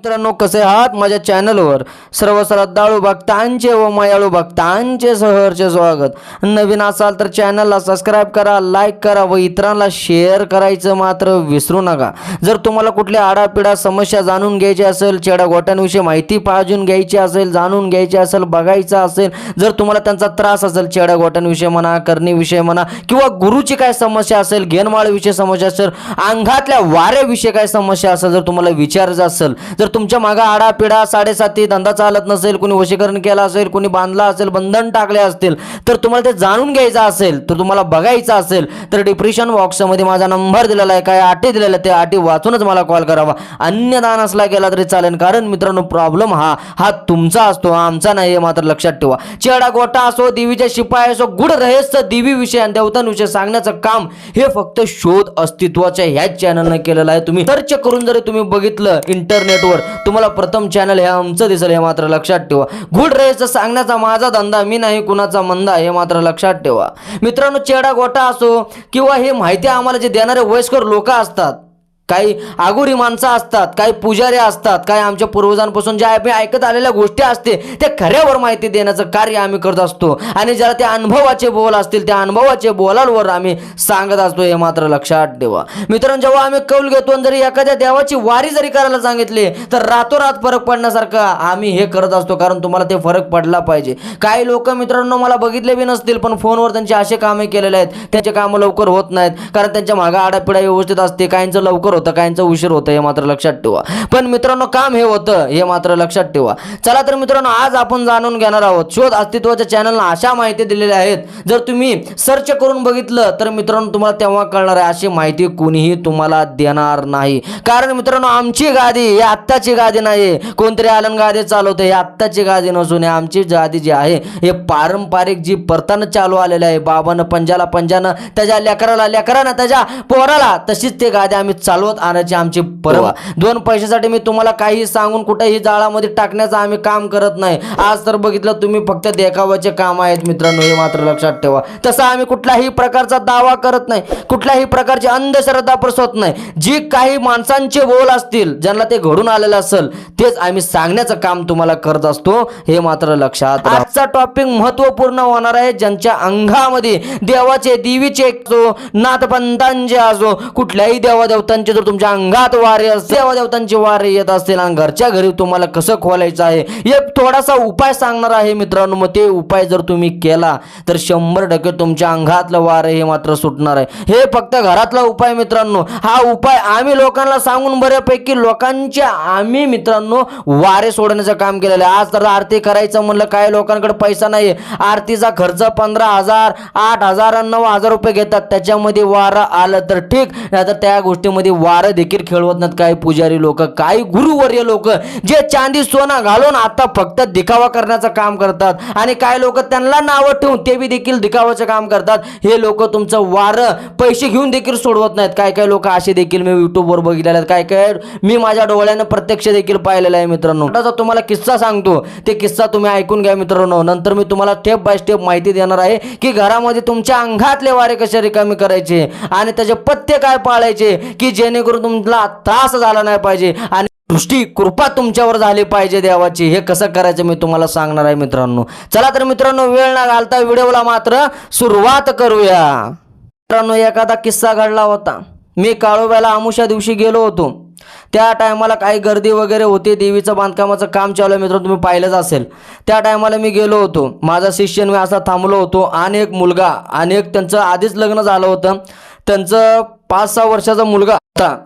मित्रांनो कसे आहात? माझ्या चॅनलवर सर्व श्रद्धाळू भक्तांचे व मायाळू भक्तांचे सहर्ष स्वागत. नवीन असाल तर चॅनलला सबस्क्राईब करा लाईक करा व इतरांना शेअर करायचं मात्र विसरू नका. जर तुम्हाला कुठल्या आडापिडा समस्या जाणून घ्यायची असेल चेडागोट्यांविषयी माहिती पाजून घ्यायची असेल जाणून घ्यायची असेल बघायचं असेल जर तुम्हाला त्यांचा त्रास असेल चेडागोट्यांविषयी म्हणा करणीविषयी म्हणा किंवा गुरुची काय समस्या असेल घेनमाळविषयी समस्या असेल अंगातल्या वाऱ्याविषयी काय समस्या असेल जर तुम्हाला विचारायचं असेल जर तुमच्या मागा आडापिडा साडेसाती धंदा चालत नसेल कोणी वशीकरण केलं असेल कोणी बांधला असेल बंधन टाकले असतील तर तुम्हाला ते जाणून घ्यायचं असेल तर तुम्हाला बघायचं असेल तर डिप्रेशन बॉक्समध्ये माझा नंबर दिलेला आहे काय आटी दिलेल्या आहे त्या आटी वाचूनच मला कॉल करावा. अन्यदान असला गेला तरी चालेल कारण मित्रांनो प्रॉब्लेम हा हा तुमचा असतो आमचा नाही हे मात्र लक्षात ठेवा. चेडा गोटा असो देवीच्या शिपाय असो गुढ रहस्य देवी विषय आणि देवतांविषयी सांगण्याचं काम हे फक्त शोध अस्तित्वाच्या ह्याच चॅनलने केलेलं आहे. तुम्ही सर्च करून जरी तुम्ही बघितलं इंटरनेटवर तुम्हाला प्रथम चॅनल हे आमचं दिसेल हे मात्र लक्षात ठेवा. गुड रेसचं सांगण्याचा माझा धंदा मी नाही कुणाचा मंदा हे मात्र लक्षात ठेवा. मित्रांनो चेडा गोटा असो किंवा हे माहिती आम्हाला जे देणारे वयस्कर लोक असतात काही आगोरी माणसं असतात काही पुजारी असतात काही आमच्या पूर्वजांपासून ज्या आम्ही ऐकत आलेल्या गोष्टी असते त्या खऱ्यावर माहिती देण्याचं कार्य आम्ही करत असतो. आणि ज्याला त्या अनुभवाचे बोल असतील त्या अनुभवाचे बोलांवर आम्ही सांगत असतो हे मात्र लक्षात ठेवा. मित्रांनो जेव्हा आम्ही कौल घेतो आणि जरी एखाद्या देवाची वारी जरी करायला सांगितली तर रातोरात फरक पडण्यासारखं आम्ही हे करत असतो कारण तुम्हाला ते फरक पडला पाहिजे. काही लोक मित्रांनो मला बघितले बी नसतील पण फोनवर त्यांचे असे कामे केलेले आहेत त्यांचे कामं लवकर होत नाहीत कारण त्यांच्या मागा आडापिडा व्यवस्थित असते काहींचं लवकर होतं काहींचा उशीर होतं हे मात्र लक्षात ठेवा. पण मित्रांनो काम हे होतं हे मात्र लक्षात ठेवा. चला तर मित्रांनो आज आपण जाणून घेणार आहोत शोध अस्तित्वाच्या चॅनलला अशा माहिती दिलेल्या आहेत. जर तुम्ही सर्च करून बघितलं तर मित्रांनो तुम्हाला तेव्हा कळणार आहे अशी माहिती कुणीही तुम्हाला देणार नाही. कारण मित्रांनो आमची गादी ही आत्ताची गादी नाही कोणतरी आलन गादी चालवते ही आत्ताची गादी नसून आमची गादी जी आहे हे पारंपरिक जी परतानं चालू आलेली आहे बाबानं पंजाला पंजानं त्याच्या लेकराला लेकरानं त्याच्या पोराला तशीच ते गादी आम्ही चालवत आणायची आमची परवा दोन पैशासाठी मी तुम्हाला काही सांगून कुठेही जाळामध्ये टाकण्याचं आम्ही काम करत नाही. आज तर बघितलं तुम्ही फक्त देखावाचे काम आहेत मित्रांनो हे मात्र लक्षात ठेवा. तसं आम्ही कुठल्याही प्रकारचा दावा करत नाही कुठल्याही प्रकारची अंधश्रद्धा प्रसवत नाही. जी काही माणसांचे बोल असतील ज्यांना ते घडून आलेलं असेल तेच आम्ही सांगण्याचं काम तुम्हाला करत असतो हे मात्र लक्षात. आजचा टॉपिक महत्त्वपूर्ण होणार आहे ज्यांच्या अंगामध्ये देवाचे देवीचे असो नाथपंथांचे असो कुठल्याही देवादेवतांचे जर तुमच्या अंगात वारे असते. देवादेवतांचे वारे येत असतील आणि घरच्या घरी तुम्हाला कसं खोलायचं आहे हे थोडासा उपाय सांगणार आहे मित्रांनो. मग ते उपाय जर तुम्ही केला तर शंभर टक्के तुमच्या अंगातलं वारे हे मात्र सुटणार आहे. हे फक्त घरातला उपाय मित्रांनो. हा उपाय आम्ही लोकांना सांगून बऱ्यापैकी लोकांच्या आम्ही मित्रांनो वारे सोडण्याचं काम केलेलं आहे. आज तर आरती करायचं म्हणलं काय लोकांकडे पैसा नाही आरतीचा खर्च पंधरा हजार आठ हजार नऊ हजार रुपये घेतात. त्याच्यामध्ये वारं आलं तर ठीक नाहीतर त्या गोष्टीमध्ये वारं देखील खेळवत नाहीत काही पुजारी लोक काही गुरुवर्य लोक जे चांदी सोना घालून आता फक्त दिखावा करण्याचं काम करतात. आणि काही लोक त्यांना नावं ठेवून ते बी देखील दिखावाचं काम करतात. हे लोक तुमचं वारं पैसे घेऊन देखील सोडवत नाहीत. काय काय लोक असे देखील मी युट्यूबवर बघितलेले आहेत. काय काय मी माझ्या डोळ्यानं प्रत्यक्ष देखील पाहिलेलं आहे मित्रांनो. छोटासा तुम्हाला किस्सा सांगतो. ते किस्सा तुम्ही ऐकून घ्या मित्रांनो. नंतर मी तुम्हाला स्टेप बाय स्टेप माहिती देणार आहे की घरामध्ये तुमच्या अंगातले वारे कसे रिकामी करायचे आणि त्याचे पथ्य काय पाळायचे की जे जेणेकरून तुमला त्रास झाला नाही पाहिजे आणि दृष्टी कृपा तुमच्यावर झाली पाहिजे देवाची. हे कसं करायचं मी तुम्हाला सांगणार आहे मित्रांनो. चला तर मित्रांनो वेळ ना घालता व्हिडिओला मात्र सुरुवात करूया. मित्रांनो एखादा किस्सा घडला होता. मी काळोब्याला आमुषा दिवशी गेलो होतो. त्या टायमाला काही गर्दी वगैरे होती. देवीचं बांधकामाचं काम चालू आहे मित्रांनो तुम्ही पाहिलंच असेल. त्या टायमाला मी गेलो होतो. माझा शिष्य मी असा थांबलो होतो. आणि एक मुलगा आणि एक त्यांचं आधीच लग्न झालं होतं. त्यांचं पाच सहा वर्षाचा मुलगा होता.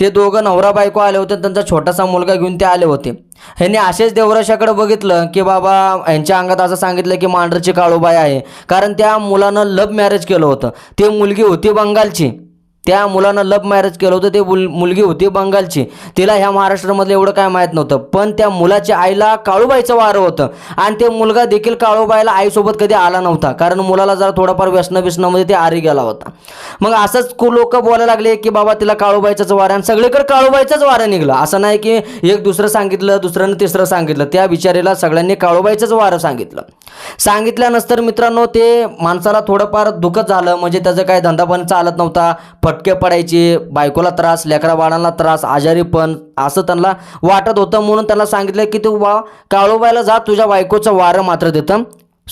ते दोघं नवरा बायको आले होते त्यांचा छोटासा मुलगा घेऊन ते आले होते. ह्यांनी असेच देवराशाकडे बघितलं की बाबा यांच्या अंगात असं सांगितलं की मांढरची काळूबाई आहे. कारण त्या मुलानं लव्ह मॅरेज केलं होतं. ती मुलगी होती बंगालची. त्या मुलानं लव्ह मॅरेज केलं होतं ते मुल मुलगी होती बंगालची. तिला ह्या महाराष्ट्रामधलं एवढं काय माहीत नव्हतं. पण त्या मुलाच्या आईला काळूबाईचं वारं होतं. आणि ते मुलगा देखील काळूबाईला आईसोबत कधी आला नव्हता. कारण मुलाला जरा थोडाफार व्यसनं बिसनामध्ये ते आरी गेला होता. मग असंच लोक बोलायला लागले की बाबा तिला काळूबाईचंच वारं आणि सगळीकडे काळूबाईचंच वारं निघलं. असं नाही की एक दुसरं सांगितलं दुसऱ्यानं तिसरं सांगितलं. त्या बिचारीला सगळ्यांनी काळूबाईचंच वारं सांगितलं. सांगितल्यानंतर मित्रांनो ते माणसाला थोडंफार दुःखच झालं. म्हणजे त्याचं काय धंदा पण चालत नव्हता. फटके पडायचे बायकोला त्रास लेकरा बाळांना त्रास आजारी पण असं त्यांना वाटत होतं म्हणून त्यांना सांगितलं की तू बा काळोबायला जा तुझ्या बायकोचं वारं मात्र देतं.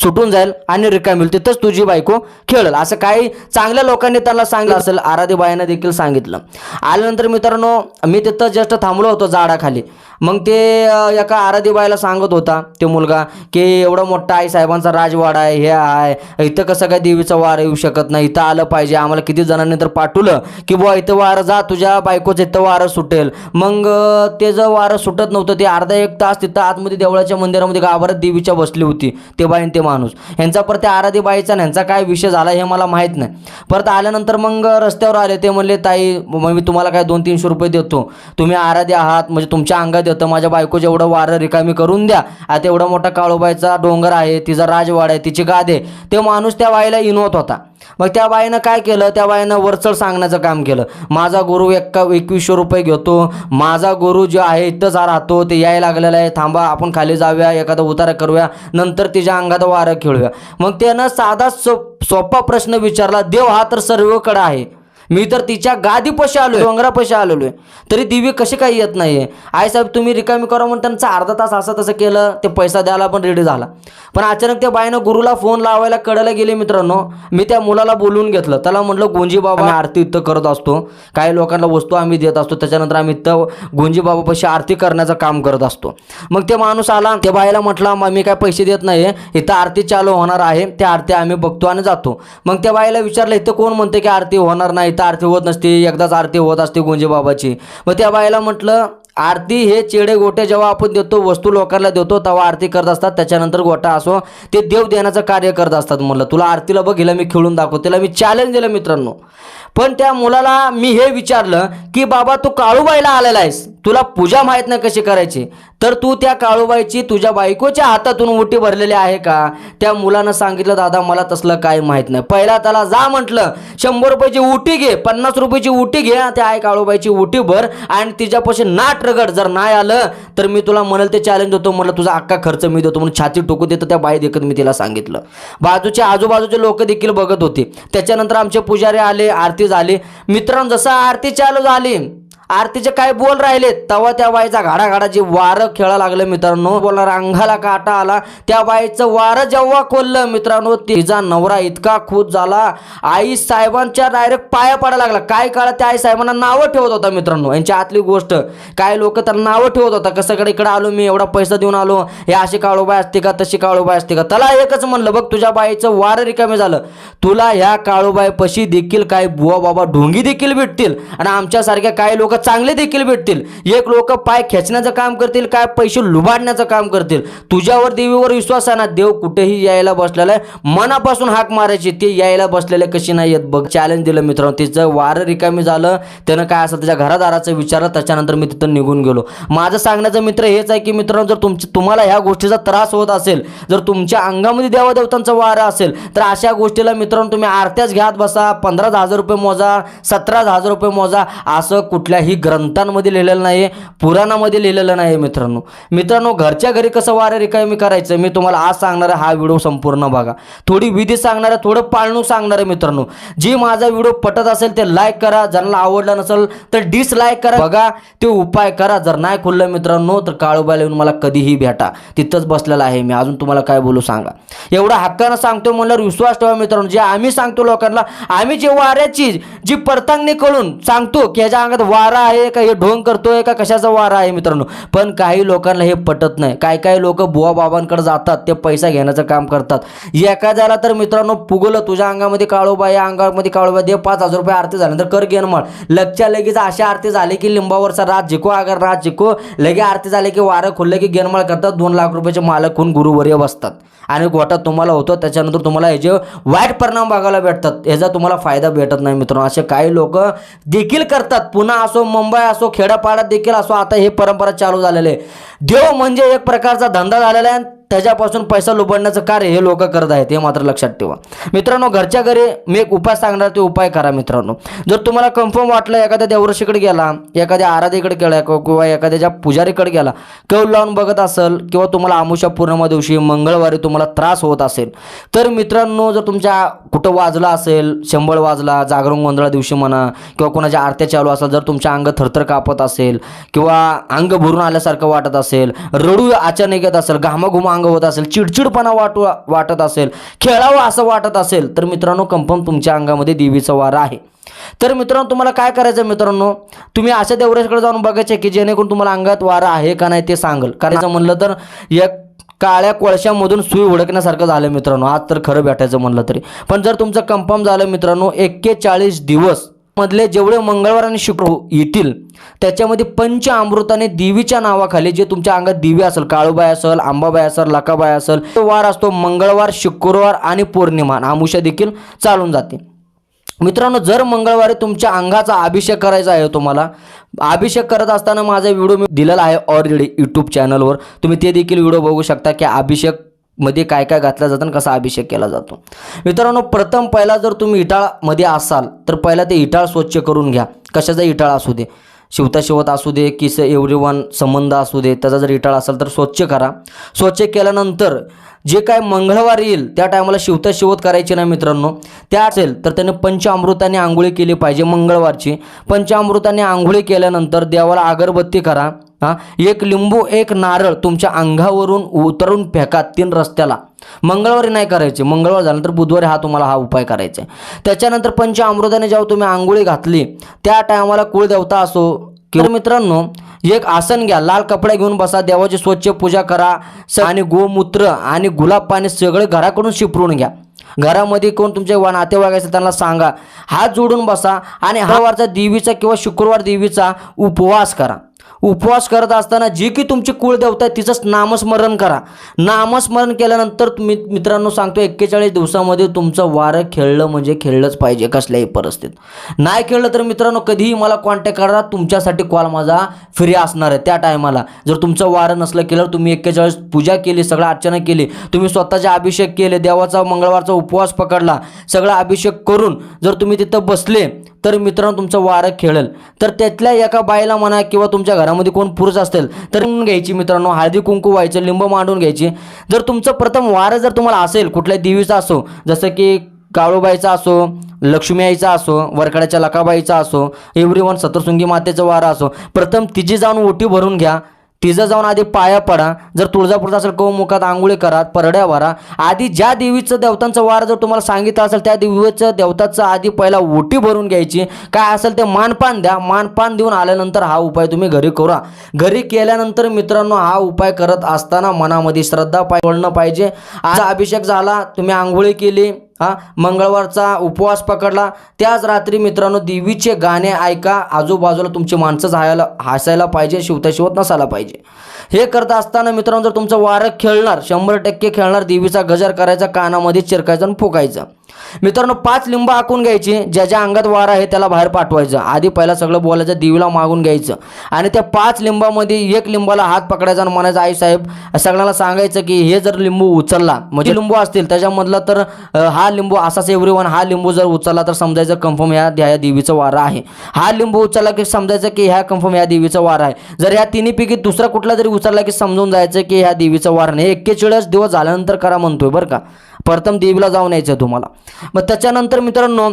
सुटून जाईल आणि रिकामी होईल. तिथंच तुझी बायको खेळेल. असं काही चांगल्या लोकांनी त्यांना सांगितलं असेल. आराधीबाईंना देखील सांगितलं. आल्यानंतर मित्रांनो मी तिथं जस्ट थांबलो होतो झाडाखाली. मग ते एका आराधीबाईला सांगत होता ते मुलगा की एवढा मोठा आई साहेबांचा राजवाडा आहे हे आहे. इथं कसं काय देवीचा वार येऊ शकत नाही. इथं आलं पाहिजे. आम्हाला किती जणांनी तर पाठवलं की बुवा इथं वारं जा. तुझ्या बायकोचं इथं वारं सुटेल. मग ते जर वारं सुटत नव्हतं ते अर्धा एक तास तिथं आतमध्ये देवळाच्या मंदिरामध्ये गाभारात देवीच्या बसली होती. ते बाईन ते माणूस. ह्यांचा परत त्या आराधीबाईचा आणि ह्यांचा काय विषय झाला हे मला माहीत नाही. परत आल्यानंतर मग रस्त्यावर आले ते म्हणले ताई मग मी तुम्हाला काय दोन तीनशे रुपये देतो. तुम्ही आराधी आहात म्हणजे तुमच्या अंगात येतं माझ्या बायको जेवढं वारं रिकामी करून द्या. आता एवढा मोठा काळोबाईचा डोंगर आहे तिचा राजवाड आहे तिची गाद आहे. ते माणूस त्या बाईला इनवत होता. मग त्या बाईनं काय केलं? त्या बाईनं वरचढ सांगण्याचं काम केलं. माझा गुरु एक्का एकवीसशे रुपये घेतो. माझा गुरु जो आहे इथंच राहतो. ते यायला लागलेला आहे. थांबा आपण खाली जाऊया. एखादा उतारा करूया. नंतर तिच्या अंगात वारं खेळूया. मग त्यानं साधा सो सोपा प्रश्न विचारला. देव हा तर सर्वकडं आहे. मी तर तिच्या गादीपाशी आलोय डोंगरापाशी आलेलो आहे तरी दिवी कशी काही येत नाहीये. आई साहेब तुम्ही रिकामी करा म्हणून त्यांचं अर्धा तास असं तसं केलं ते पैसा द्यायला पण रेडी झाला. पण अचानक त्या बाईनं गुरुला फोन लावायला कडायला गेले मित्रांनो मी त्या मुलाला बोलवून घेतलं. त्याला म्हटलं गोंजी बाबा आरती इथं करत असतो. काही लोकांना वस्तू आम्ही देत असतो. त्याच्यानंतर आम्ही इथं गोंजी बाबापाशी आरती करण्याचं काम करत असतो. मग ते माणूस आला. त्या बाईला म्हटलं "मा- मी काय पैसे देत नाही इथं आरती चालू होणार आहे. त्या आरती आम्ही बघतो आणि जातो. मग त्या बाईला विचारलं इथं कोण म्हणते की आरती होणार नाही? इथं आरती होत नसते एकदाच आरती होत असते गुंजेबाबाची मग त्या बाईला म्हटलं आरती हे चेडे गोटे जेव्हा आपण देतो वस्तू लोकांना देतो तेव्हा आरती करत असतात त्याच्यानंतर गोटा असो ते देव देण्याचं कार्य करत असतात म्हणलं. तुला आरतीला बघ हिला मी खेळून दाखव तिला मी चॅलेंज दिलं मित्रांनो. पण त्या मुलाला मी हे विचारलं की बाबा तू काळूबाईला आलेला आहेस तुला पूजा माहीत नाही कशी करायची? तर तू त्या काळूबाईची तुझ्या बायकोच्या हातातून उटी भरलेली आहे का? त्या मुलानं सांगितलं दादा मला तसलं काय माहीत नाही. पहिला त्याला जा म्हटलं शंभर रुपयाची उटी घे पन्नास रुपयाची उटी घे त्या आई काळूबाईची उटी भर आणि तिच्यापाशी नाट रगड जर नाही आलं तर मी तुला म्हणाल ते चॅलेंज देतो म्हणलं तुझा अख्खा खर्च मी देतो म्हणून छाती टोकू देतो त्या बाई देखत मी तिला सांगितलं. बाजूचे आजूबाजूचे लोक देखील बघत होते. त्याच्यानंतर आमचे पुजारी आले आरती झाली. मित्रांनो जसं आरती चालू झाली आरतीचे काय बोल राहिले? तेव्हा त्या बाईचा घाडा जे वारं खेळा लागलं मित्रांनो. बोलणार अंगाला काटा आला. त्या बाईचं वारं जेव्हा खोललं मित्रांनो तिचा नवरा इतका खुश झाला. आई साहेबांच्या डायरेक्ट पाया पडायला लागला. काय काळात त्या आई साहेबांना नावं ठेवत होता मित्रांनो. यांच्या आतली गोष्ट काय लोक त्यांना नावं ठेवत होता. कसं कडे इकडे आलो मी एवढा पैसा देऊन आलो. हे अशी काळोबाई असते का तशी काळोबाई असते का? त्याला एकच म्हणलं बघ तुझ्या बाईचं वारं रिकामी झालं. तुला ह्या काळोबाई पशी देखील काय बुवा बाबा ढोंगी देखील भेटतील. आणि आमच्यासारख्या काही लोक चांगले देखील भेटतील. एक लोक पाय खेचण्याचं काम करतील काय पैसे लुबाडण्याचं काम करतील. तुझ्यावर देवीवर विश्वास आहे ना? देव कुठेही यायला बसलेला आहे. मनापासून हाक मारायची ते यायला बसलेले कशी नाही येत बघ. चॅलेंज दिलं मित्रांनो तिचं वारं रिकामी झालं त्यानं काय असं त्याच्या घरादाराचं विचारलं त्याच्यानंतर मी तिथं निघून गेलो. माझं सांगण्याचं मित्र हेच आहे की मित्रांनो जर तुमची तुम्हाला ह्या गोष्टीचा त्रास होत असेल जर तुमच्या अंगामध्ये देवादेवतांचं वारं असेल तर अशा गोष्टीला मित्रांनो तुम्ही आरत्याच घ्यात बसा पंधरा हजार रुपये मोजा सतरा हजार रुपये मोजा असं कुठल्याही ग्रंथांमध्ये लिहिलेलं नाही पुराणामध्ये लिहिलेलं नाही मित्रांनो. मित्रांनो घरच्या घरी कसं वारं रिकामी करायचं मी तुम्हाला आज सांगणार आहे हा व्हिडिओ संपूर्ण बघा. थोडी विधी सांगणार आहे थोडं पाळणूक सांगणार आहे मित्रांनो. जी माझा व्हिडिओ पटत असेल ते लाईक करा ज्यांना आवडला नसेल तर डिसलाईक करा बघा. ते उपाय करा जर नाही खुललं मित्रांनो तर काळूबाईला येऊन मला कधीही भेटा. तिथंच बसलेला आहे मी अजून तुम्हाला काय बोलू सांगा. एवढा हक्कानं सांगतो म्हणल्यावर विश्वास ठेवा मित्रांनो जे आम्ही सांगतो लोकांना आम्ही जे वाऱ्याची जी परतांगणी कळून सांगतो की ह्याच्या अंगात वारा आहे का हे ढोंग करतोय का कशाचा वारा आहे मित्रांनो? पण काही लोकांना हे पटत नाही. काय काय लोक बुवा बाबांकडे जातात ते पैसा घेण्याचं काम करतात. एखाद्याला तर मित्रांनो पुगलं तुझ्या अंगामध्ये काळोबा या अंगामध्ये काळोबा दे पाच हजार रुपये आरती झाल्यानंतर कर घेण म्हण. लगच्या लगेच अशा आरती झाली की लिंबावरचा रात जिको अगर रात जिको. लगे आरती झाली की वारं खुललं की गेनमाळ करतात. दोन लाख रुपयाचे मालक होऊन गुरुवर्य बसतात. आणि गोटा तुम्हाला होतो त्याच्यानंतर तुम्हाला ह्याचे वाईट परिणाम बघायला भेटतात ह्याचा तुम्हाला फायदा भेटत नाही मित्रांनो. असे काही लोक देखील करतात. पुन्हा असो मुंबई असो खेड्यापाड्यात देखील असो आता हे परंपरा चालू झालेले आहे. देव म्हणजे एक प्रकारचा धंदा झालेला आहे त्याच्यापासून पैसा लुबडण्याचं कार्य हे लोक करत आहेत हे मात्र लक्षात ठेवा. मित्रांनो घरच्या घरी मी एक उपाय सांगणार ते उपाय करा मित्रांनो. जर तुम्हाला कन्फर्म वाटलं एखाद्या देवऋषीकडे गेला एखाद्या आराधीकडे गेला किंवा किंवा एखाद्याच्या पुजारीकडे गेला कौल लावून बघत असेल किंवा तुम्हाला आमुषा पूर्णिमा दिवशी मंगळवारी तुम्हाला त्रास होत असेल तर मित्रांनो जर तुमच्या कुठं वाजला असेल शंभळ वाजला जागरण गोंधळा दिवशी म्हणा किंवा कोणाच्या आरत्या चालू असेल जर तुमच्या अंग थरथर कापत असेल किंवा अंग भरून आल्यासारखं वाटत असेल रडू अचानक येत असेल घामाघुमा अंग होत असेल चिडचिडपणा वाटू वाटत असेल खेळावं असं वाटत असेल तर मित्रांनो कंपन तुमच्या अंगामध्ये देवीचा वारा आहे. तर मित्रांनो तुम्हाला काय करायचं मित्रांनो? तुम्ही अशा देवराजकडे जाऊन बघायचे की जेणेकरून तुम्हाला अंगात वारा आहे का नाही ते सांगल. करायचं म्हणलं तर एक काळ्या कोळशामधून सुई हुडकण्यासारखं झालं मित्रांनो. आज तर खरं भेटायचं म्हणलं तरी. पण जर तुमचं कन्फर्म झालं मित्रांनो एक्केचाळीस दिवस मधले जेवढे मंगळवार आणि शुक्र येतील त्याच्यामध्ये पंच अमृताने देवीच्या नावाखाली जे तुमच्या अंगात दिवी असेल काळूबाई असेल आंबाबाई असेल लकाबाई असेल तो वार असतो मंगळवार शुक्रवार आणि पौर्णिमा. आमुषा देखील चालून जाते. मित्रांनो जर मंगळवारी तुमच्या अंगाचा अभिषेक करायचा आहे तुम्हाला अभिषेक करत असताना माझा व्हिडिओ मी दिलेला आहे ऑलरेडी यूट्यूब चॅनलवर तुम्ही ते देखील व्हिडिओ बघू शकता की अभिषेक मध्ये काय काय घातलं जातं आणि कसा अभिषेक केला जातो. मित्रांनो प्रथम पहिला जर तुम्ही इटाळमध्ये असाल तर पहिला ते इटाळ स्वच्छ करून घ्या. कशाचा इटाळ असू दे? शिवता शिवत असू दे की स एव्हरी वन संबंध असू दे त्याचा जर इटाळ असेल तर स्वच्छ करा. स्वच्छ केल्यानंतर जे काय मंगळवार येईल त्या टायमाला शिवता शिवत करायचे ना मित्रांनो? त्या असेल तर त्याने पंचामृताने आंघोळी केली पाहिजे मंगळवारची. पंचामृताने आंघोळी केल्यानंतर देवाला अगरबत्ती करा. हां? एक लिंबू एक नारळ तुमच्या अंगावरून उतरून फेका तीन रस्त्याला. मंगळवारी नाही करायचे. मंगळवार झाल्यानंतर बुधवारी हा तुम्हाला हा उपाय करायचा आहे. त्याच्यानंतर पंचामृताने जेव्हा तुम्ही आंघोळी घातली त्या टायमाला कुळदेवता असो किंवा मित्रांनो एक आसन घ्या. लाल कपडे घेऊन बसा देवाची स्वच्छ पूजा करा स- आणि गोमूत्र आणि गुलाब पाणी सगळे घराकडून शिपरून घ्या. घरामध्ये कोण तुमचे वा नातेवाईक असेल त्यांना सांगा. हात जोडून बसा आणि हा वारचा देवीचा किंवा शुक्रवार देवीचा उपवास करा. उपवास करत असताना जी की तुमची कुळदेवता आहे तिचं नामस्मरण करा. नामस्मरण केल्यानंतर तुम्ही मित्रांनो सांगतो एक्केचाळीस दिवसामध्ये तुमचं वारं खेळलं म्हणजे खेळलंच पाहिजे कसल्याही परिस्थितीत. नाही खेळलं तर मित्रांनो कधीही मला कॉन्टॅक्ट करा तुमच्यासाठी कॉल माझा फ्री असणार आहे. त्या टायमाला जर तुमचं वारं नसलं केलं तुम्ही एक्केचाळीस पूजा केली सगळं अर्चना केली तुम्ही स्वतःचे अभिषेक केले देवाचा मंगळवारचा उपवास पकडला सगळा अभिषेक करून जर तुम्ही तिथं बसले तर मित्रांनो तुमचं वारं खेळेल. तर त्यातल्या एका बाईला म्हणा किंवा तुमच्या घरामध्ये कोण पुरुष असेल तर घ्यायची मित्रांनो. हळदी कुंकू व्हायचं लिंब मांडून घ्यायची. जर तुमचं प्रथम वारं जर तुम्हाला असेल कुठल्या देवीचा असो जसं की काळूबाईचा असो लक्ष्मी आईचा असो वरकड्याच्या लकाबाईचा असो एव्हरी वन सतरसुंगी मातेचं वारा असो प्रथम तिची जाऊन ओटी भरून घ्या. तिजं जाऊन आधी पाया पडा. जर तुळजापूरचा असेल कौमुखात आंघोळी करा परड्या भरा. आधी ज्या देवीचं देवतांचं वार जर तुम्हाला सांगितलं असेल त्या देवीचं देवताचं आधी पहिला ओटी भरून घ्यायची. काय असेल ते मानपान द्या. मानपान देऊन आल्यानंतर हा उपाय तुम्ही घरी करा घरी केल्यानंतर मित्रांनो हा उपाय करत असताना मनामध्ये श्रद्धा पाय पाहिजे. आज अभिषेक झाला तुम्ही आंघोळी केली. हा मंगळवारचा उपवास पकडला. त्याच रात्री मित्रांनो देवीचे गाणे ऐका. आजूबाजूला तुमची माणसं हसायला हसायला पाहिजे शिवता शिवत नसायला पाहिजे. हे करत असताना मित्रांनो जर तुमचं वारं खेळणार शंभर टक्के खेळणार देवीचा गजर करायचा कानामध्ये चिरकायचा आणि फुकायचं मित्रांनो पाच लिंब आखून घ्यायची ज्या ज्या अंगात वार आहे त्याला बाहेर पाठवायचं. आधी पहिला सगळं बोलायचं देवीला मागून घ्यायचं. आणि त्या पाच लिंबामध्ये एक लिंबाला हात पकडायचा आणि म्हणायचं आई साहेब सगळ्यांना सांगायचं की हे जर लिंबू उचलला म्हणजे लिंबू असतील त्याच्यामधला तर हा लिंबू असाच एव्हरी वन हा लिंबू जर उचलला तर समजायचं कन्फर्म ह्या ह्या देवीचं वारा आहे. हा लिंबू उचलला की समजायचं की ह्या कन्फर्म ह्या देवीचं वार आहे. जर ह्या तिन्हीपैकी दुसरा कुठला जरी उचलला की समजून जायचं की ह्या देवीचं वार नाही. एक्केचाळीस दिवस झाल्यानंतर करा म्हणतोय बरं का. प्रथम देवीला जाऊन यायचं तुम्हाला. मग त्याच्यानंतर मित्रांनो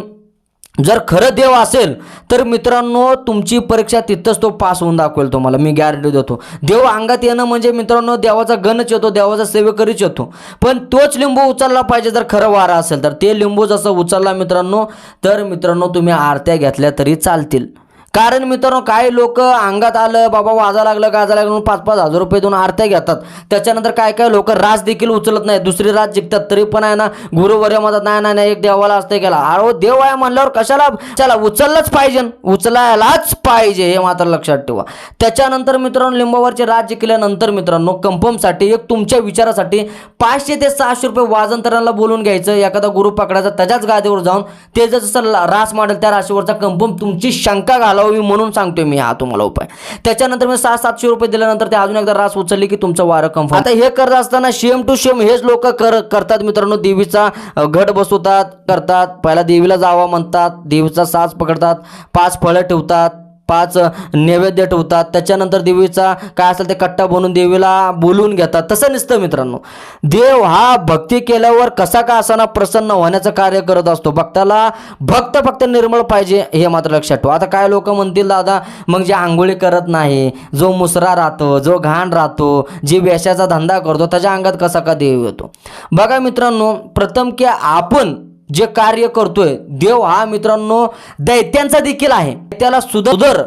जर खरं देव असेल तर मित्रांनो तुमची परीक्षा तिथंच तो पास होऊन दाखवेल तुम्हाला. मी गॅरंटी देतो. देव अंगात येणं म्हणजे मित्रांनो देवाचा गणच येतो देवाचा सेवेकरीच येतो. पण तोच लिंबू उचलला पाहिजे जर खरं वारा असेल तर. ते लिंबू जसं उचलला मित्रांनो तर मित्रांनो तुम्ही आरत्या घेतल्या तरी चालतील. कारण मित्रांनो काही लोक अंगात आलं बाबा वाजा लागलं गाजा लागलं म्हणून पाच पाच हजार रुपये देऊन आरत्या घेतात. त्याच्यानंतर काय काय लोक रास देखील उचलत नाही दुसरी रास जिंकतात तरी पण आहे ना गुरुवर्य म्हणतात नाही नाही नाही एक देवाला असते केला अहो देव आहे म्हणल्यावर कशाला चला उचललंच पाहिजे उचलायलाच पाहिजे हे मात्र लक्षात ठेवा. त्याच्यानंतर मित्रांनो लिंबावरचे राज जिंकल्यानंतर मित्रांनो कंपमसाठी एक तुमच्या विचारासाठी पाचशे ते सहाशे रुपये वाजंतरांना बोलून घ्यायचं. एखादा गुरु पकडायचा त्याच्याच गादीवर जाऊन ते जसं रास मांडेल त्या राशीवरचा कंपम तुमची शंका घालव. लावावी म्हणून सांगतोय मी हा तुम्हाला उपाय. त्याच्यानंतर मी सहा सातशे रुपये दिल्यानंतर ते अजून एकदा रास उचलली की तुमचं वारं कन्फर्म आता हे करत असताना शेम टू शेम हेच लोक कर करतात मित्रांनो. देवीचा घट बसवतात करतात. पहिला देवीला जावा म्हणतात. देवीचा साज पकडतात. पाच फळं ठेवतात. पाच नैवेद्य ठेवतात. त्याच्यानंतर देवीचा काय असेल ते कट्टा बनवून देवीला बोलून घेतात. तसं नसतं मित्रांनो. देव हा भक्ती केल्यावर कसा का असाना प्रसन्न होण्याचं कार्य करत असतो. भक्ताला भक्त फक्त निर्मळ पाहिजे हे मात्र लक्षात ठेवा. आता काय लोक म्हणतील दादा मग जे आंघोळी करत नाही जो मुसरा राहतो जो घाण राहतो जी वेशाचा धंदा करतो त्याच्या अंगात कसा का देव येतो? बघा मित्रांनो प्रथम की आपण जे कार्य करतोय देव हा मित्रांनो दैत्यांचा देखील आहे. त्याला सुधर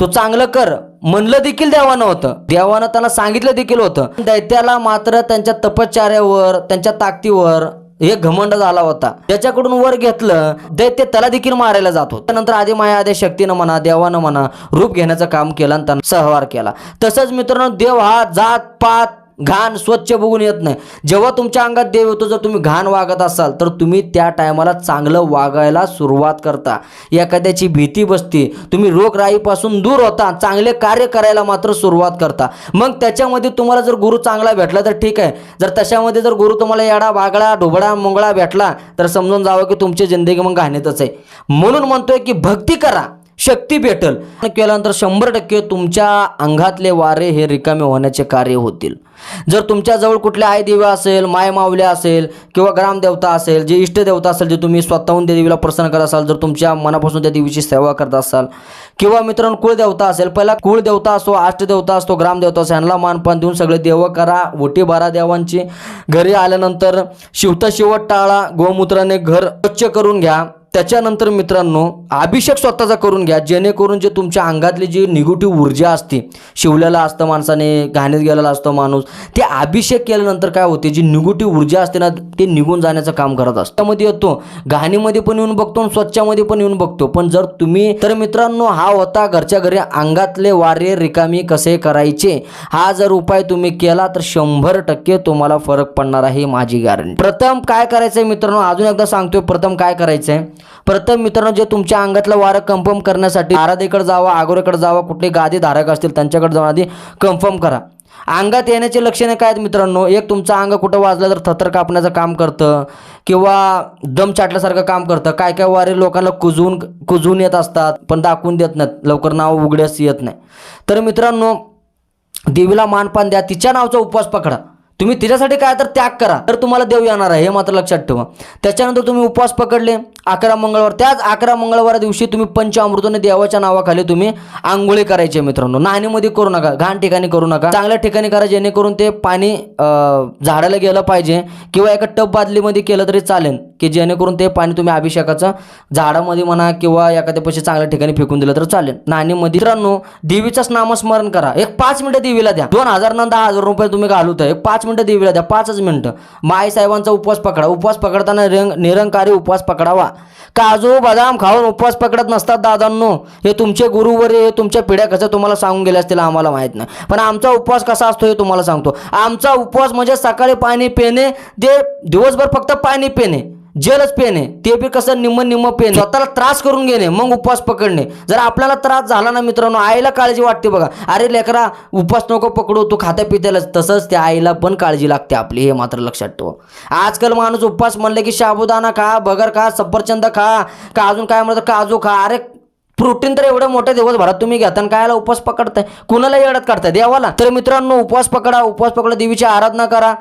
तो चांगलं कर म्हणलं देखील देवानं होतं. देवानं त्याला सांगितलं देखील होतं. दैत्याला मात्र त्यांच्या तपश्चर्यावर त्यांच्या ताकदीवर हे घमंड झाला होता. त्याच्याकडून वर घेतलं दैत्य त्याला देखील मारायला जात होत. त्यानंतर आधी माया आधी शक्तीनं म्हणा देवानं म्हणा रूप घेण्याचं काम केलं आणि त्यांना सहवार केला. तसंच मित्रांनो देव हा जात पात घाण स्वच्छ बघून येत नाही. जेव्हा तुमच्या अंगात देव येतो जर तुम्ही घाण वागत असाल तर तुम्ही त्या टायमाला चांगलं वागायला सुरुवात करता. एखाद्याची भीती बसते तुम्ही रोगराईपासून दूर होता चांगले कार्य करायला मात्र सुरुवात करता. मग त्याच्यामध्ये तुम्हाला जर गुरु चांगला भेटला तर ठीक आहे. जर तशामध्ये जर गुरु तुम्हाला याडा बागळा ढोबळा मुंगळा भेटला तर समजून जावं की तुमची जिंदगी मग घाणीतच आहे. म्हणून म्हणतोय की भक्ती करा. शक्ती भेटल. केल्यानंतर शंभर टक्के तुमच्या अंगातले वारे हे रिकामे होण्याचे कार्य होतील. जर तुमच्याजवळ कुठल्या आई देवी असेल मायमावल्या असेल किंवा ग्रामदेवता असेल जे इष्टदेवता असेल जे तुम्ही स्वतःहून त्या देवीला प्रसन्न करत असाल जर तुमच्या मनापासून त्या देवीची सेवा करत असाल किंवा मित्रांनो कुळदेवता असेल पहिला कुळदेवता असो अष्टदेवता असतो ग्रामदेवता असो यांना मानपान देऊन सगळे देव करा ओटी बारा देवांची. घरी आल्यानंतर शिवता शिवट टाळा गोमूत्राने घर स्वच्छ करून घ्या. त्याच्यानंतर मित्रांनो अभिषेक स्वतःचा करून घ्या. जेणेकरून जे तुमच्या अंगातली जी निगेटिव्ह ऊर्जा असते शिवलेला असतं माणसाने घाणीत गेलेला असतो माणूस ते अभिषेक केल्यानंतर काय होते? जी निगेटिव्ह ऊर्जा असते ना ते निघून जाण्याचं काम करत असतं. त्यामध्ये येतो घाणीमध्ये पण येऊन बघतो आणि स्वच्छामध्ये पण येऊन बघतो. पण जर तुम्ही तर मित्रांनो हा होता घरच्या घरी अंगातले वारे रिकामी कसे करायचे? हा जर उपाय तुम्ही केला तर शंभर टक्के तुम्हाला फरक पडणार आहे माझी गॅरंटी प्रथम काय करायचंय मित्रांनो? अजून एकदा सांगतोय प्रथम काय करायचंय? प्रथम मित्रांनो जे तुमच्या अंगातलं वारं कन्फर्म करण्यासाठी आराधेकडे जावा आगोरेकडे जावा कुठले गादी धारक असतील त्यांच्याकडे जाऊन आधी कन्फर्म करा. अंगात येण्याचे लक्षणे काय आहेत मित्रांनो? एक तुमचं अंग कुठं वाजलं तर थतर कापण्याचं काम करतं किंवा दम चाटल्यासारखं काम करतं. काय काय वारे लोकांना कुजवून कुजवून येत असतात पण दाखवून देत नाहीत. लवकर नाव उघड्यास येत नाही. तर मित्रांनो देवीला मानपान द्या. तिच्या नावचा उपवास पकडा. तुम्ही तिच्यासाठी काय तर त्याग करा तर तुम्हाला देव येणार आहे हे मात्र लक्षात ठेवा. त्याच्यानंतर तुम्ही उपवास पकडले अकरा मंगळवार. त्याच अकरा मंगळवार दिवशी तुम्ही पंचामृताने देवाच्या नावाखाली तुम्ही आंघोळी करायची मित्रांनो. नाणीमध्ये करू नका घाण ठिकाणी करू नका. चांगल्या ठिकाणी करा जेणेकरून ते पाणी झाडाला गेलं पाहिजे किंवा एका टब बादलीमध्ये केलं तरी चालेल. की जेणेकरून ते पाणी तुम्ही अभिषेकाचं झाडामध्ये म्हणा किंवा एखाद्या पैसे चांगल्या ठिकाणी फेकून दिलं तर चालेल. नाणीमध्ये मित्रांनो देवीचंच नामस्मरण करा. एक पाच मिनिटं देवीला द्या. दोन हजार ना दहा हजार रुपये तुम्ही घालूत एक पाच मिनिटं देवीला द्या. पाचच मिनिटं. माई साहेबांचा उपवास पकडा. उपवास पकडताना रंग निरंकारी उपवास पकडावा. काजू बदाम खाऊन उपवास पकडत नसतात दादांनो. हे तुमचे गुरुवरे हे तुमच्या पिढ्या कसं तुम्हाला सांगून गेल्या असतील आम्हाला माहीत नाही. पण आमचा उपवास कसा असतो हे तुम्हाला सांगतो. आमचा उपवास म्हणजे सकाळी पाणी पिणे ते दिवसभर फक्त पाणी पिणे जलच पेणे ते बी कसं निम्म निम्म पेणे. स्वतःला त्रास करून घेणे मग उपवास पकडणे. जर आपल्याला त्रास झाला ना मित्रांनो आईला काळजी वाटते बघा. अरे लेकरा उपवास नको पकडू तू खात्या पित्याला तसंच त्या आईला पण काळजी लागते आपली हे मात्र लक्षात ठेवा. आजकाल माणूस उपवास म्हणले की साबुदाणा खा बगर खा सफरचंद खा का? अजून काय म्हणतात? काजू खा. अरे प्रोटीन तर एवढं मोठ्या दिवसभरात तुम्ही घेता आणि कायला उपवास पकडताय? कुणाला येडत काढताय देवाला. तर मित्रांनो उपवास पकडा. उपवास पकडा देवीची आराधना करा.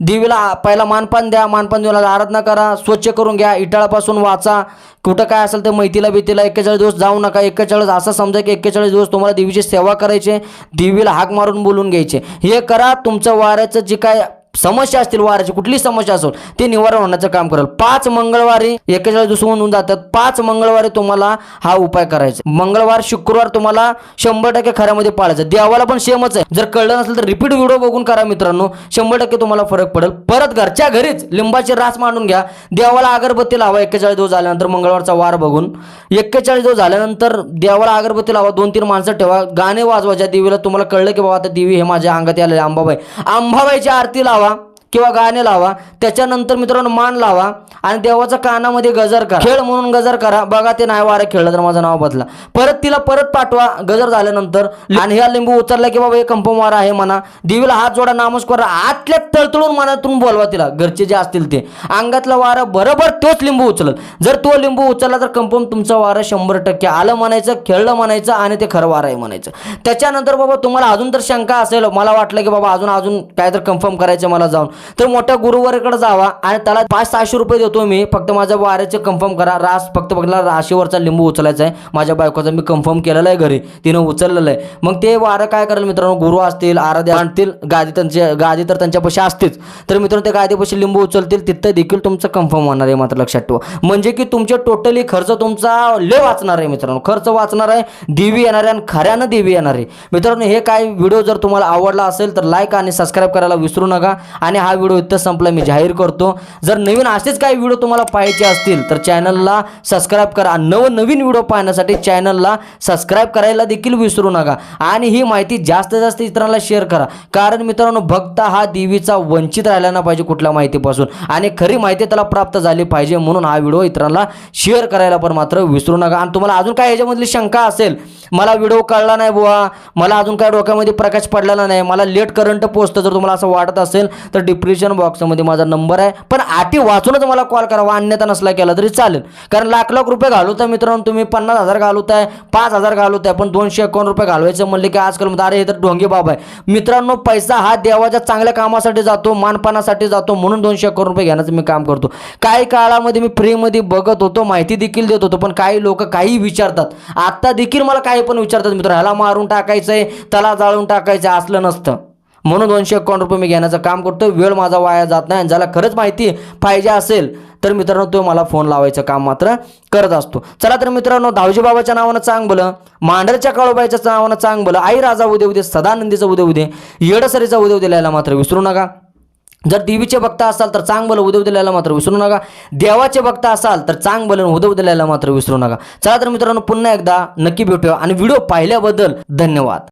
देवीला पहिला मानपान द्या. मानपान देवाला आराधना करा. स्वच्छ करून घ्या. इटाळापासून वाचा. कुठं काय असेल तर मैतीला भीतीला एक्केचाळीस दिवस जाऊ नका. एक्केचाळीस असं समजा की एक्केचाळीस दिवस तुम्हाला देवीची सेवा करायची देवीला हाक मारून बोलून घ्यायचे हे करा. तुमचं वाऱ्याचं जे काय समस्या असतील वाऱ्याची कुठली समस्या असेल ते निवारण होण्याचं काम करेल. पाच मंगळवारी एकेचाळीस दिवस होऊन जातात. पाच मंगळवारी तुम्हाला हा उपाय करायचा. मंगळवार शुक्रवार तुम्हाला शंभर टक्के खऱ्यामध्ये पाळायचं. देवाला पण सेमच आहे. जर कळलं नसेल तर रिपीट व्हिडिओ बघून करा मित्रांनो. शंभर टक्के तुम्हाला फरक पडेल. परत घरच्या घरीच लिंबाची रास मांडून घ्या. देवाला अगरबत्ती लावा. एक्केचाळीस दिवस झाल्यानंतर मंगळवारचा वार बघून. एक्केचाळीस दिवस झाल्यानंतर देवाला अगरबत्ती लावा. दोन तीन माणसं ठेवा. गाणे वाजवायच्या देवीला तुम्हाला कळलं की बाबा आता देवी हे माझ्या अंगात आलेले अंबाबाई अंबाबाईची आरती लावा. falan. किंवा गाणे लावा त्याच्यानंतर मित्रांनो मान लावा आणि देवाच्या कानामध्ये गजर करा. खेळ म्हणून गजर करा. बघा ते नाही वारं खेळलं तर माझं नाव बदला. परत तिला परत पाठवा. गजर झाल्यानंतर आणि ह्या लिंबू उचलला की बाबा हे कंपम वारा आहे म्हणा. देवीला हात जोडा नामस्कार आतल्या तळतळून मनातून बोलवा तिला. घरचे जे असतील ते. अंगातला वारा बरोबर तोच लिंबू उचलल. जर तो लिंबू उचलला तर कंपम तुमचा वारा शंभर टक्के. आलं म्हणायचं खेळलं म्हणायचं आणि ते खरं वारं आहे म्हणायचं. त्याच्यानंतर बाबा तुम्हाला अजून तर शंका असेल. मला वाटलं की बाबा अजून अजून काय तर कन्फर्म करायचं मला जाऊन. तर मोठ्या गुरुवारीकडे जावा आणि त्याला पाच सहाशे रुपये देतो मी. फक्त माझ्या वाऱ्याचे कन्फर्म करा. रास फक्त बघला राशीवरचा लिंबू उचलायचा आहे. माझ्या बायकोचा मी कन्फर्म केलेला आहे घरी. तिनं उचललेलं आहे. मग ते वारं काय करेल मित्रांनो? गुरु असतील आराध्या आणतील गादी त्यांच्या गादी तर त्यांच्यापाशी असतेच. तर मित्रांनो त्या गादीपाशी लिंबू उचलतील. तिथं देखील तुमचं कन्फर्म होणार आहे मात्र लक्षात ठेवा. म्हणजे की तुमचे टोटली खर्च तुमचा लय वाचणार आहे मित्रांनो. खर्च वाचणार आहे देवी येणार आहे आणि खऱ्यानं देवी येणार आहे. मित्रांनो हे काय व्हिडिओ जर तुम्हाला आवडला असेल तर लाईक आणि सबस्क्राईब करायला विसरू नका. आणि हा हा व्हिडिओ इथं संपला. मी जाहीर करतो जर नवीन असेच काही व्हिडिओ तुम्हाला पाहायचे असतील तर चॅनलला सबस्क्राईब करा. आणि नवनवीन व्हिडिओ पाहण्यासाठी चॅनलला सबस्क्राईब करायला देखील विसरू नका. आणि ही माहिती जास्तीत जास्त इतरांना शेअर करा. कारण मित्रांनो भक्त हा देवीचा वंचित राहिला ना पाहिजे कुठल्या माहितीपासून. आणि खरी माहिती त्याला प्राप्त झाली पाहिजे म्हणून हा व्हिडिओ इतरांना शेअर करायला पण मात्र विसरू नका. आणि तुम्हाला अजून काय याच्यामधली शंका असेल मला व्हिडिओ कळला नाही बुवा. मला अजून काय डोक्यामध्ये प्रकाश पडलेला नाही. मला लेट करंट पोचतं जर तुम्हाला असं वाटत असेल तर डिप्रेशन बॉक्समध्ये माझा नंबर आहे. पण आटी वाचूनच मला कॉल करावा अन्यथा नसला केला तरी चालेल. कारण लाख लाख रुपये घालवताय मित्रांनो तुम्ही. पन्नास हजार घालवताय. पाच हजार घालवताय. पण दोनशे एकावन्न रुपये घालवायचं म्हणले की आजकाल म्हणतात, अरे हे तर ढोंगे बाबा आहे. मित्रांनो पैसा हा देवाच्या चांगल्या कामासाठी जातो मानपानासाठी जातो. म्हणून दोनशे एकावन्न रुपये घेण्याचं मी काम करतो. काही काळामध्ये मी फ्रीमध्ये बघत होतो माहिती देखील देत होतो. पण काही लोक काही विचारतात. आता देखील मला काही पण विचारतात मित्र ह्याला मारून टाकायचं आहे त्याला जाळून टाकायचं असलं नसतं. म्हणून दोनशे अकाउंट रुपये मी घेण्याचं काम करतो वेळ माझा वाया जात नाही आणि ज्याला खरंच माहिती पाहिजे असेल तर मित्रांनो तो मला फोन लावायचं काम मात्र करत असतो. चला तर मित्रांनो दावजी बाबाच्या नावानं चांग बोलं मांढरच्या काळोबाईच्या नावानं चांग बोलं आई राजा उदे उदे सदानंदीचं उदे उदे येडसरीचा उदे उदे लिहायला मात्र विसरू नका. जर देवीचे भक्त असाल तर चांग बलं उदय दिल्याला मात्र विसरू नका. देवाचे भक्त असाल तर चांग बलन उदय दिल्याला मात्र विसरू नका. चला तर मित्रांनो पुन्हा एकदा नक्की भेटूया आणि व्हिडिओ पाहिल्याबद्दल धन्यवाद.